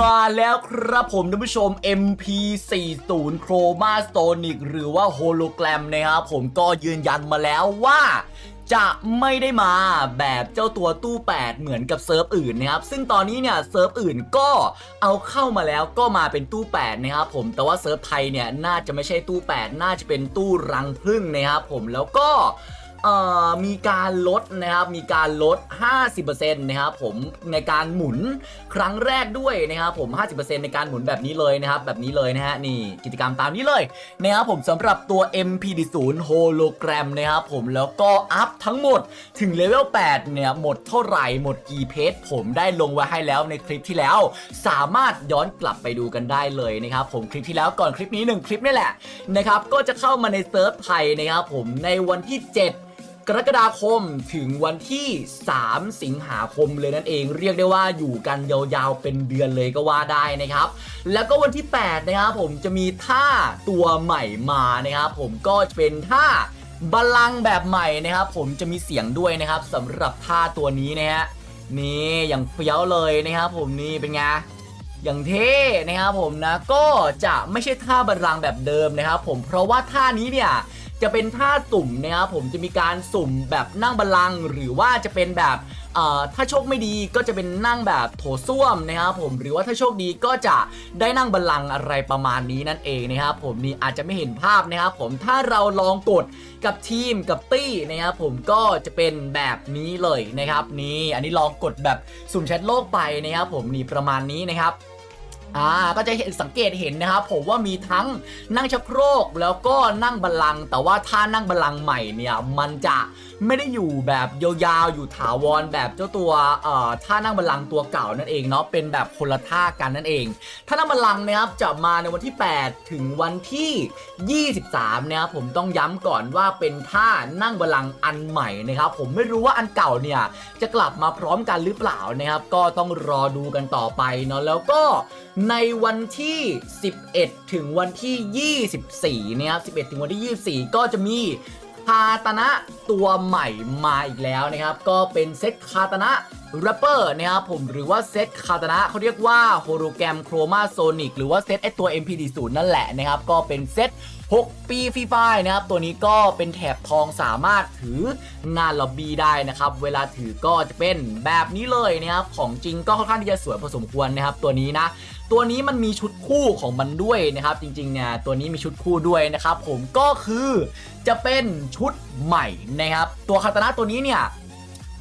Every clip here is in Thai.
มาแล้วครับผมท่านผู้ชม MP40 Chromasonic หรือว่า Hologram นะครับผมก็ยืนยันมาแล้วว่าจะไม่ได้มาแบบเจ้าตัวตู้ 8 เหมือนกับเซิร์ฟอื่นนะครับ ซึ่งตอนนี้เนี่ยเซิร์ฟอื่นก็เอาเข้ามาแล้วก็มาเป็นตู้ 8 นะครับผมแต่ว่าเซิร์ฟไทยเนี่ยน่าจะไม่ใช่ตู้ 8 น่าจะเป็นตู้รังพึ่งนะครับผมแล้วก็ มีการลดนะครับ มีการลด 50%นะครับผมในการหมุนครั้งแรกด้วยนะครับผม 50%ในการหมุนแบบนี้เลยนะครับ แบบนี้เลยนะฮะนี่กิจกรรมตามนี้เลยนะครับผมสำหรับตัว MP0 Hologram นะครับผมแล้วก็อัพทั้งหมดถึงเลเวล 8 เนี่ย หมดเท่าไหร่ หมดกี่เพจผมได้ลงไว้ให้แล้วในคลิปที่แล้ว สามารถย้อนกลับไปดูกันได้เลยนะครับผมคลิปที่แล้วก่อนคลิปนี้ 1 คลิปนี่แหละนะครับก็จะเข้ามาในเซิร์ฟไทยนะครับผมในวันที่ 7 กรกฎาคมถึงวันที่ 3 สิงหาคมเลยนั่นเอง เรียกได้ว่าอยู่กันยาวๆเป็นเดือนเลยก็ว่าได้นะครับ แล้วก็วันที่ 8 นะครับผมจะมีท่าตัวใหม่มานะครับผมก็เป็นท่าบัลลังแบบใหม่นะครับ ผมจะมีเสียงด้วยนะครับสำหรับท่าตัวนี้นะฮะนี่อย่างเฟี้ยวเลยนะครับผมนี่เป็นไงอย่างเท่นะครับผมนะก็จะไม่ใช่ท่าบัลลังก์แบบเดิมนะครับ ผมเพราะว่าท่านี้เนี่ย จะเป็นท่าสุ่มนะครับผมจะมีการสุ่มแบบนั่งบัลลังก์หรือว่าจะเป็นแบบถ้าโชคไม่ดีก็จะเป็นนั่งแบบโถส้วมนะครับผมหรือว่าถ้าโชคดีก็จะได้นั่งบัลลังก์อะไรประมาณนี้นั่นเองนะครับผมนี่อาจจะไม่เห็นภาพนะครับผมถ้าเราลองกดกับทีมกับตี้นะครับผมก็จะเป็นแบบนี้เลยนะครับนี่อันนี้ลองกดแบบสุ่มแชทโลกไปนะครับผมนี่ประมาณนี้นะครับ อ่าก็จะเห็นสังเกตเห็นนะครับผมว่ามีทั้งนั่งชักโครกแล้วก็นั่งบัลลังก์แต่ว่าถ้านั่งบัลลังก์ใหม่เนี่ยมันจะ ไม่ได้อยู่แบบยาวๆอยู่ถาวรแบบเจ้าตัวเอ่อท่านั่งบัลลังก์ตัวเก่านั่นเองเนาะเป็นแบบคนละท่ากันนั่นเองท่านั่งบัลลังก์นะครับจะมาในวันที่ 8 ถึงวันที่ 23นะครับผมต้องย้ำก่อนว่าเป็นท่านั่งบัลลังก์อันใหม่นะครับผมไม่รู้ว่าอันเก่าเนี่ยจะกลับมาพร้อมกันหรือเปล่านะครับก็ต้องรอดูกันต่อไปเนาะแล้วก็ในวันที่ 11 ถึงวันที่ 24นะครับ11 ถึงวันที่ 24 ก็จะมี คาตนะตัวใหม่มาอีกแล้วนะครับ ก็เป็นเซตคาตนะแรปเปอร์นะครับผมหรือว่าเซตคาตนะเขาเรียกว่าโฮโลแกรมโครมาโซนิกหรือว่าเซตไอตัว MP40 นั่นแหละนะครับ ก็เป็นเซต6 ปีฟรีไฟนะครับ ตัวนี้ก็เป็นแถบทองสามารถถือหน้าล็อบบี้ได้นะครับ เวลาถือก็จะเป็นแบบนี้เลยนะครับ ของจริงก็ค่อนข้างที่จะสวยพอสมควรนะครับ ตัวนี้นะ ตัวนี้มันมีชุดคู่ของมันด้วยนะครับ จริงๆเนี่ยตัวนี้มีชุดคู่ด้วยนะครับ ผมก็คือจะเป็นชุดใหม่นะครับ ตัวคาตานะตัวนี้เนี่ย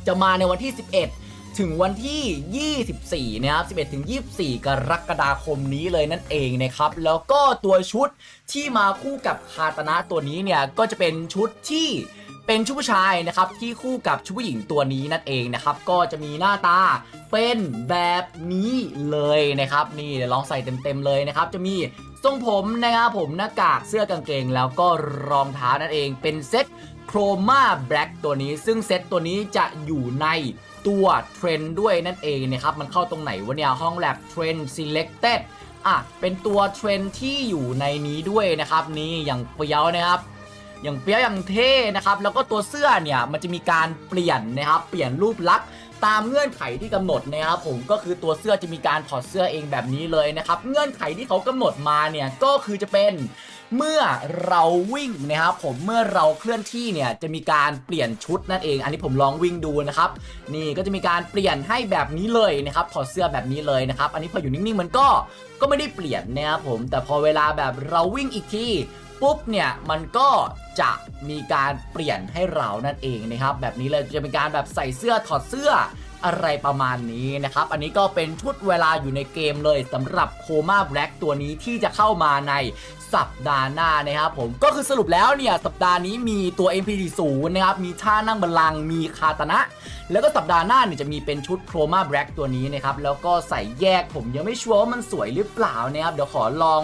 จะมาในวันที่ 11 ถึงวันที่ 24 นะครับ 11 ถึง 24 กรกฎาคมนี้เลยนั่นเองนะครับ แล้วก็ตัวชุดที่มาคู่กับคาตานะตัวนี้เนี่ยก็จะเป็นชุดที่ เป็นชุดผู้ชายนะครับที่คู่กับชุดผู้หญิงตัวนี้นั่นเองนะครับก็จะมีหน้าตาเป็นแบบนี้เลยนะครับนี่เดี๋ยวลองใส่เต็มๆเลยนะครับจะมีทรงผมนะครับผมหน้ากากเสื้อกางเกง แล้วก็รองเท้านั่นเองเป็นเซ็ตโครมาแบล็กตัวนี้ ซึ่งเซ็ตตัวนี้จะอยู่ในตัวเทรนด์ด้วยนั่นเองนะครับมันเข้าตรงไหนวะเนี่ยห้องแลบเทรนด์ selected อะเป็นตัวเทรนด์ที่อยู่ในนี้ด้วยนะครับนี่อย่างเฟี้ยวนะครับ อย่างเฟี้ยวอย่างเท่นะครับแล้วก็ตัวเสื้อเนี่ยมันจะมีการเปลี่ยนนะครับเปลี่ยนรูปลักษณ์ตามเงื่อนไขที่กำหนดนะครับผมก็คือตัวเสื้อจะมีการถอดเสื้อเองแบบนี้เลยนะครับเงื่อนไขที่เขากำหนดมาเนี่ยก็คือจะเป็นเมื่อเราวิ่งนะครับผมเมื่อเราเคลื่อนที่เนี่ยจะมีการเปลี่ยนชุดนั่นเอง อันนี้ผมลองวิ่งดูนะครับนี่ก็จะมีการเปลี่ยนให้แบบนี้เลยนะครับถอดเสื้อแบบนี้เลยนะครับอันนี้พออยู่นิ่งๆมันก็ก็ไม่ได้เปลี่ยนนะครับผมแต่พอเวลาแบบเราวิ่งอีกที ปุ๊บเนี่ยมันก็จะมีการเปลี่ยนให้เรานั่นเองนะครับ แบบนี้เลยจะเป็นการแบบใส่เสื้อถอดเสื้ออะไรประมาณนี้นะครับ อันนี้ก็เป็นชุดเวลาอยู่ในเกมเลยสำหรับโคมาแบล็กตัวนี้ที่จะเข้ามาในสัปดาห์หน้านะครับผมก็คือสรุปแล้วเนี่ย สัปดาห์นี้มีตัว MP40 นะครับ มีท่านั่งบัลลังก์มีคาตนะ แล้วก็สัปดาห์หน้าเนี่ยจะมีเป็นชุดโครมาแบล็กตัวนี้นะครับ แล้วก็ใส่แยกผมยังไม่ชัวร์ว่ามันสวยหรือเปล่านะครับ เดี๋ยวขอลอง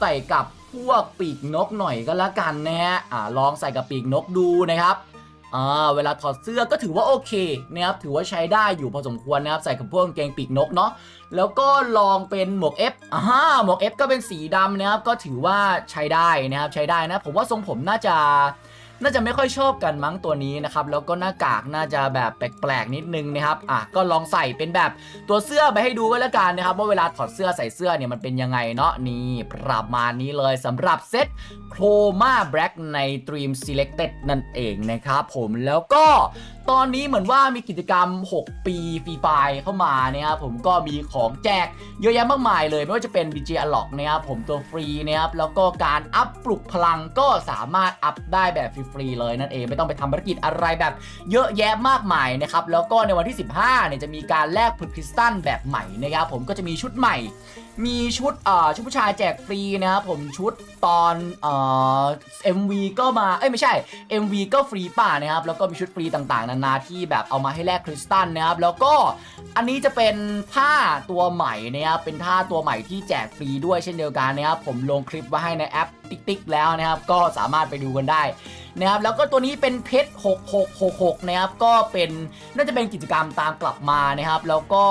ใส่กับ พวกปีกนกหน่อยก็แล้วกันนะฮะอ่าลองใส่กับปีกนกดูนะครับอ่าเวลาถอดเสื้อก็ถือว่าโอเคนะครับถือว่าใช้ได้อยู่พอสมควรนะครับใส่กับพวกกางเกงปีกนกเนาะแล้วก็ลองเป็นหมวกเอฟอ่าหมวกเอฟก็เป็นสีดำนะครับก็ถือว่าใช้ได้นะครับใช้ได้นะผมว่าทรงผมน่าจะ น่าจะไม่ค่อยชอบกันมั้งตัวนี้นะครับแล้วก็หน้ากากน่าจะแบบแปลกๆนิดนึงนะครับอะก็ลองใส่เป็นแบบตัวเสื้อไปให้ดูก็แล้วกันนะครับว่าเวลาถอดเสื้อใส่เสื้อเนี่ยมันเป็นยังไงเนาะนี่ประมาณนี้เลยสำหรับเซตโครมาแบล็กใน Dream Selected นั่นเองนะครับผมแล้วก็ตอนนี้เหมือนว่ามีกิจกรรม 6 ปีฟรีไฟเข้ามานะครับผมก็มีของแจกเยอะแยะมากมายเลย ไม่ว่าจะเป็น DJ a l o c นะครับผมตัวฟรีนะครับแล้วก็การอัพปลุกพลังก็สามารถอัพได้แบบฟรีๆเลยนั่นเองไม่ต้องไปทำภารกิจอะไรแบบเยอะแยะมากมายนะครับแล้วก็ในวันที่ 15เนี่ยจะมีการแลกผึกคริสตัลแบบใหม่นะครับผมก็จะมีชุดใหม่ มีชุดเอ่อชุดผู้ชายแจกฟรีนะครับผมชุดตอนเอ่อ MV ก็มา เอ้ยไม่ใช่ MV ก็ฟรีป่ะนะครับ แล้วก็มีชุดฟรีต่างๆ นานาที่แบบเอามาให้แลกคริสตัลนะครับ แล้วก็อันนี้จะเป็นผ้าตัวใหม่นะครับ เป็นผ้าตัวใหม่ที่แจกฟรีด้วยเช่นเดียวกันนะครับ ผมลงคลิปไว้ให้ในแอป TikTok แล้วนะครับ ก็สามารถไปดูกันได้ นะครับแล้วก็ตัวนี้เป็นเพชร6666นะครับก็เป็นน่าจะเป็นกิจกรรมตามกลับมานะครับแล้วก็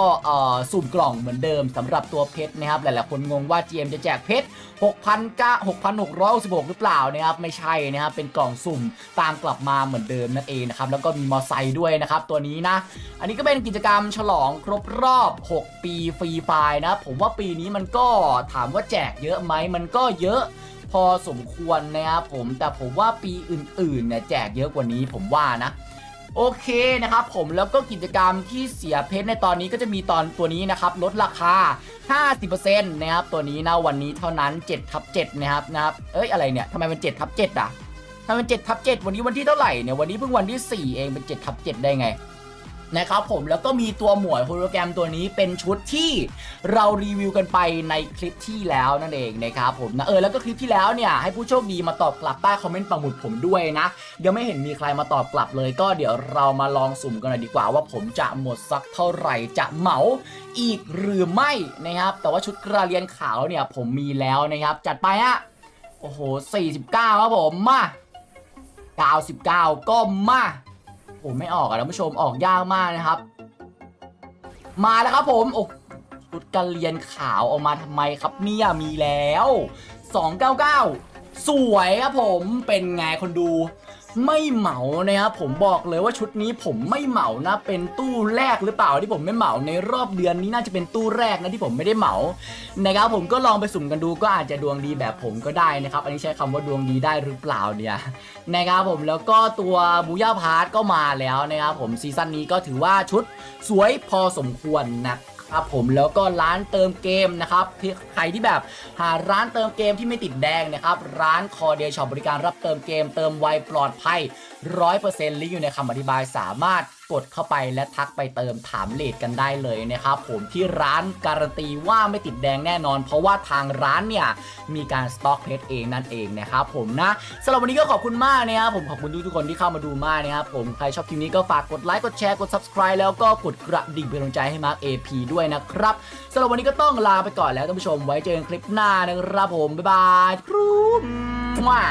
สุ่มกล่องเหมือนเดิมสำหรับตัวเพชรนะครับหลายๆคนงงว่า GM จะแจกเพชร6,666 หรือเปล่านะครับไม่ใช่นะครับเป็นกล่องสุ่มตามกลับมาเหมือนเดิมนั่นเองนะครับแล้วก็มีมอไซค์ด้วยนะครับตัวนี้นะอันนี้ก็เป็นกิจกรรมฉลองครบรอบ 6 ปีฟรีไฟนะผมว่าปีนี้มันก็ถามว่าแจกเยอะไหมมันก็เยอะ พอสมควรนะครับผมแต่ผมว่าปีอื่นๆเนี่ยแจกเยอะกว่านี้ผมว่านะ โอเคนะครับผมแล้วก็กิจกรรมที่เสียเพชรในตอนนี้ก็จะมีตอนตัวนี้นะครับลดราคา 50%นะครับตัวนี้นะวันนี้เท่านั้น7ทับ7นะครับนะครับเอ้ยอะไรเนี่ยทำไมมัน7ทับ7อะทำไมมัน7ทับ7วันนี้วันที่เท่าไหร่เนี่ยวันนี้เพิ่งวันที่ 4 เองเป็น7ทับ7ได้ไง นะครับผมแล้วก็มีตัวหมวดโฮโลแกรมตัวนี้เป็นชุดที่เรารีวิวกันไปในคลิปที่แล้วนั่นเองนะครับผมนะเออแล้วก็คลิปที่แล้วเนี่ยให้ผู้โชคดีมาตอบกลับใต้คอมเมนต์ปังหมุดผมด้วยนะยังไม่เห็นมีใครมาตอบกลับเลย ก็เดี๋ยวเรามาลองสุ่มกันหน่อยดีกว่าว่าผมจะหมดสักเท่าไหร่จะเหมาอีกหรือไม่นะครับแต่ว่าชุดกระเรียนขาวเนี่ยผมมีแล้วนะครับจัดไปฮะโอ้โห49ครับผมมา99 ก็มา ผมไม่ออกอะท่านผู้ชมออกยากมากนะครับ มาแล้วครับผมโอ้ชุดกันเรียนขาวออกมาทำไมครับเนี่ยมีแล้ว 299 สวยครับผมเป็นไงคนดู ไม่เหมานะครับผมบอกเลยว่าชุดนี้ผมไม่เหมานะเป็นตู้แรกหรือเปล่าที่ผมไม่เหมาในรอบเดือนนี้น่าจะเป็นตู้แรกนะที่ผมไม่ได้เหมานะครับผมก็ลองไปสุ่มกันดูก็อาจจะดวงดีแบบผมก็ได้นะครับอันนี้ใช้คำว่าดวงดีได้หรือเปล่าเนี่ยนะครับผมแล้วก็ตัวบูย่าพาร์ทก็มาแล้วนะครับผมซีซั่นนี้ก็ถือว่าชุดสวยพอสมควรนะ ครับผมแล้วก็ร้านเติมเกมนะครับใครที่แบบหาร้านเติมเกมที่ไม่ติดแดงนะครับร้านคอเดช็อปบริการรับเติมเกม เติมไวปลอดภัย100%ลิงก์อยู่ในคำอธิบายสามารถ กดเข้าไปและทักไปเติมถามเลทกันได้เลยนะครับผมที่ร้านการันตีว่าไม่ติดแดงแน่นอน เพราะว่าทางร้านเนี่ยมีการสต็อกเพชรเองนั่นเองนะครับผมนะสำหรับวันนี้ก็ขอบคุณมากนะครับผมขอบคุณทุกๆคนที่เข้ามาดูมากนะครับผมใครชอบคลิปนี้ก็ฝากกดไลค์กดแชร์กด subscribe แล้วก็กดกระดิ่งเป็นกำลังใจให้มาร์ค AP ด้วยนะครับสำหรับวันนี้ก็ต้องลาไปก่อนแล้วท่านผู้ชมไว้เจอกันคลิปหน้านะครับผมบ๊ายบายครูมว่า